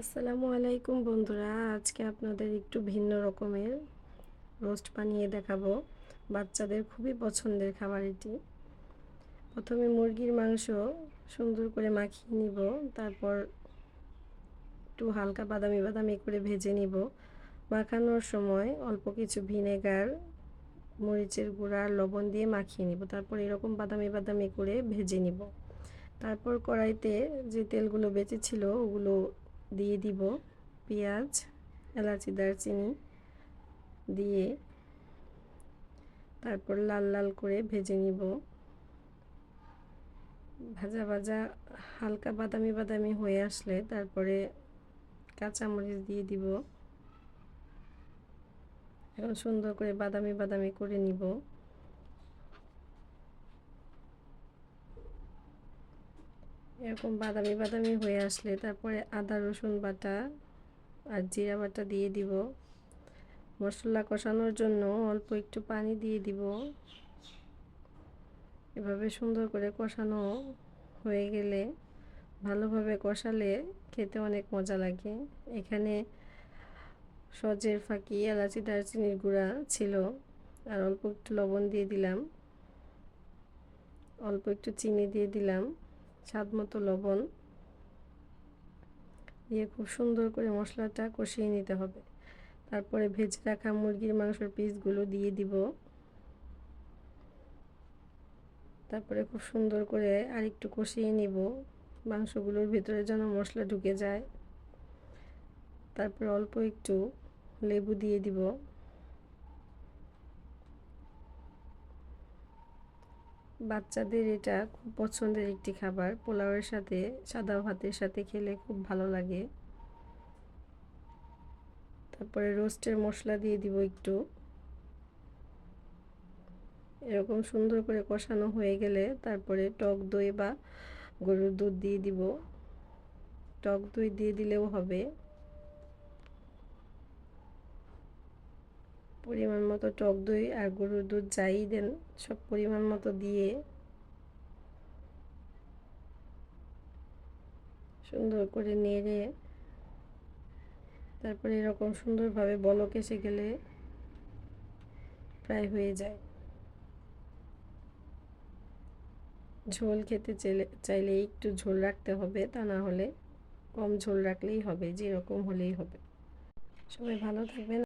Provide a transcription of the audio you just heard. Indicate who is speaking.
Speaker 1: আসসালামু আলাইকুম বন্ধুরা, আজকে আপনাদের একটু ভিন্ন রকমের রোস্ট বানিয়ে দেখাবো বাচ্চাদের খুবই পছন্দের খাবার এটি প্রথমে মুরগির মাংস সুন্দর করে মাখিয়ে নিব, তারপর একটু হালকা বাদামি বাদামি করে ভেজে নিব। মাখানোর সময় অল্প কিছু ভিনেগার, মরিচের গুঁড়া, লবণ দিয়ে মাখিয়ে নিব, তারপর এরকম বাদামি বাদামি করে ভেজে নিব। তারপর কড়াইতে যে তেলগুলো বেঁচেছিল ওগুলো দিয়ে দিব পেঁয়াজ, এলাচি, দারচিনি দিয়ে তারপর লাল লাল করে ভেজে নিব। ভাজা ভাজা হালকা বাদামি বাদামি হয়ে আসলে তারপরে কাঁচামরিচ দিয়ে দিব। এখন সুন্দর করে বাদামি বাদামি করে নিব। এরকম বাদামি বাদামি হয়ে আসলে তারপরে আদা, রসুন বাটা আর জিরা বাটা দিয়ে দিব। মশলা কষানোর জন্য অল্প একটু পানি দিয়ে দিব। এভাবে সুন্দর করে কষানো হয়ে গেলে ভালোভাবে কষালে খেতে অনেক মজা লাগে। এখানে সজের ফাঁকি, এলাচি, দারচিনির গুঁড়া ছিল। আর অল্প একটু লবণ দিয়ে দিলাম। অল্প একটু চিনি দিয়ে দিলাম। স্বাদ মতো লবণ দিয়ে খুব সুন্দর করে মশলাটা কষিয়ে নিতে হবে। তারপরে ভেজে রাখা মুরগির মাংসের পিসগুলো দিয়ে দিব। তারপরে খুব সুন্দর করে আর একটু কষিয়ে নিব। মাংসগুলোর ভিতরে যেন মশলা ঢুকে যায়। তারপরে অল্প একটু লেবু দিয়ে দিব। বাচ্চাদের এটা খুব পছন্দের একটি খাবার। পোলাওয়ের সাথে, সাদা ভাতের সাথে খেলে খুব ভালো লাগে। তারপরে রোস্টের মশলা দিয়ে দিব একটু। এরকম সুন্দর করে কষানো হয়ে গেলে তারপরে টক দই বা গরুর দুধ দিয়ে দিব। টক দই দিয়ে দিলেও হবে। পরিমাণ মতো টক দই আর গরুর দুধ যাই দেন, সব পরিমাণ মতো দিয়ে সুন্দর করে নেড়ে, তারপরে এরকম সুন্দরভাবে বলক এসে গেলে প্রায় হয়ে যায়। ঝোল খেতে চাইলে চাইলে একটু ঝোল রাখতে হবে, তা না হলে কম ঝোল রাখলেই হবে, যেরকম হলেই হবে। সবাই ভালো থাকবেন।